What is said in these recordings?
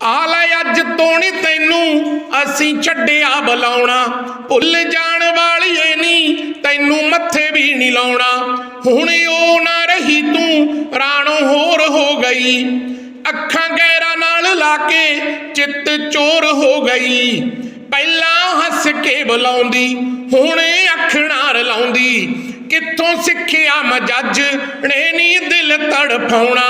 ਆ ਲੈ ਅੱਜ ਤੋਂ ਨੀ ਤੈਨੂੰ ਅਸੀਂ ਛੱਡਿਆ ਬੁਲਾਉਣਾ। ਭੁੱਲ ਜਾਣ ਵਾਲੀਏ ਨੀ, ਤੈਨੂੰ ਮੱਥੇ ਵੀ ਨਹੀਂ ਲਾਉਣਾ। ਹੁਣ ਉਹ ਨਾ ਰਹੀ ਤੂੰ, ਰਾਣੋ ਹੋਰ ਹੋ ਗਈ। ਅੱਖਾਂ ਗਹਿਰਾ ਨਾਲ ਲਾ ਕੇ ਚਿੱਤ ਚੋਰ ਹੋ ਗਈ। ਪਹਿਲਾਂ ਹੱਸ ਕੇ ਬੁਲਾਉਂਦੀ, ਹੁਣ ਅੱਖਾਂ ਰਲਾਉਂਦੀ ਕਿੱਥੋਂ ਸਿੱਖਿਆ ਮਜੱਜ, ਨੇ ਨੀ ਦਿਲ ਤੜਫਾਉਣਾ।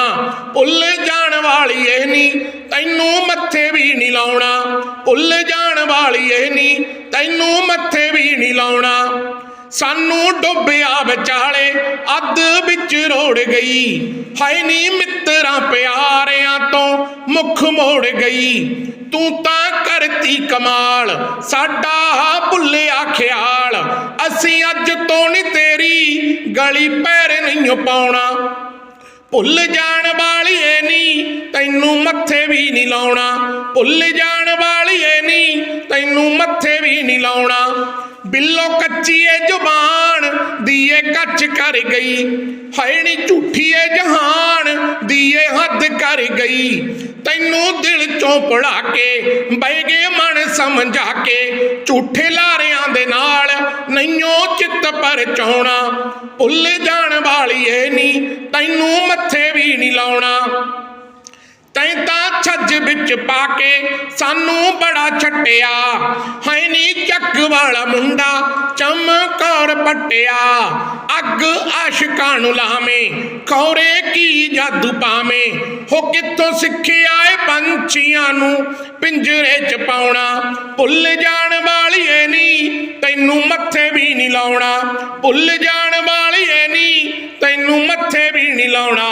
ਭੁੱਲ ਜਾ ਵਾਲੀ ਏ ਨੀ, ਤੈਨੂੰ ਮੱਥੇ ਵੀ ਨਹੀਂ ਲਾਉਣਾ। ਭੁੱਲ ਜਾਣ ਵਾਲੀ ਏ ਨੀ, ਤੈਨੂੰ ਮੱਥੇ ਵੀ ਨਹੀਂ ਲਾਉਣਾ। ਸਾਨੂੰ ਡੁੱਬਿਆ ਵਿਚਾਲੇ, ਅੱਧ ਵਿੱਚ ਰੋੜ ਗਈ। ਹਾਏ ਨੀ ਮਿੱਤਰਾਂ ਪਿਆਰਿਆਂ ਤੋਂ ਮੁਖ ਮੋੜ ਗਈ। ਤੂੰ ਤਾਂ ਕਰਤੀ ਕਮਾਲ, ਸਾਡਾ ਭੁੱਲਿਆ ਖਿਆਲ। ਅਸੀਂ ਅੱਜ ਤੋਂ ਨੀ ਤੇਰੀ ਗਲੀ ਪੈਰ ਨਹੀਂ ਪਾਉਣਾ ਭੁੱਲ ਜਾਣ ਵਾਲੀਏ ਨੀ, ਤੈਨੂੰ ਮੱਥੇ ਵੀ ਨਹੀਂ ਲਾਉਣਾ। ਭੁੱਲ ਜਾਣ ਵਾਲੀਏ ਨੀ, ਤੈਨੂੰ ਮੱਥੇ ਵੀ ਨਹੀਂ ਲਾਉਣਾ। ਬਿੱਲੋ ਕੱਚੀ ਏ ਜ਼ੁਬਾਨ, ਦੀਏ ਕੱਚ ਕਰ ਗਈ। ਹਾਏ ਨੀ ਝੂਠੀ ਏ ਜਹਾਨ, ਦੀਏ ਹੱਦ ਕਰ ਗਈ। ਤੈਨੂੰ ਦਿਲ ਚੋਂ ਪੜਾ ਕੇ, ਬਹਿ ਗਏ ਮਨ ਸਮਝਾ ਕੇ। ਝੂਠੇ ਲਾਰਿਆਂ ਦੇ ਨਾਲ ਨਹੀਂਓ ਚਿੱਤ ਪਰਚਾਉਣਾ। ਭੁੱਲ ਜਾਣ ਵਾਲੀ ਏ ਨੀ ਨਹੀਂ ਲਾਉਣਾ। ਤੈਂ ਤਾਂ ਛੱਜ ਵਿੱਚ ਪਾ ਕੇ ਸਾਨੂੰ ਬੜਾ ਛੱਟਿਆ। ਹੈ ਨੀ ਚੱਕ ਵਾਲਾ ਮੁੰਡਾ, ਚਮਕੌਰ ਪਟਿਆ। ਅੱਗ ਆਸ਼ਿਕਾਂ ਨੂੰ ਲਾਵੇਂ ਖੌਰੇ ਕੀ ਜਾਦੂ ਪਾਵੇਂ। ਹੋ ਕਿੱਥੋਂ ਸਿੱਖਿਆ ਏ ਪੰਛੀਆਂ ਨੂੰ ਪਿੰਜਰੇ 'ਚ ਪਾਉਣਾ। ਭੁੱਲ ਜਾਣ ਵਾਲੀਏ ਨੀ, ਤੈਨੂੰ ਮੱਥੇ ਵੀ ਨਹੀਂ ਲਾਉਣਾ। ਭੁੱਲ ਜਾਣ ਵਾਲੀਏ ਨੀ, ਤੈਨੂੰ ਮੱਥੇ ਵੀ ਨਹੀਂ ਲਾਉਣਾ।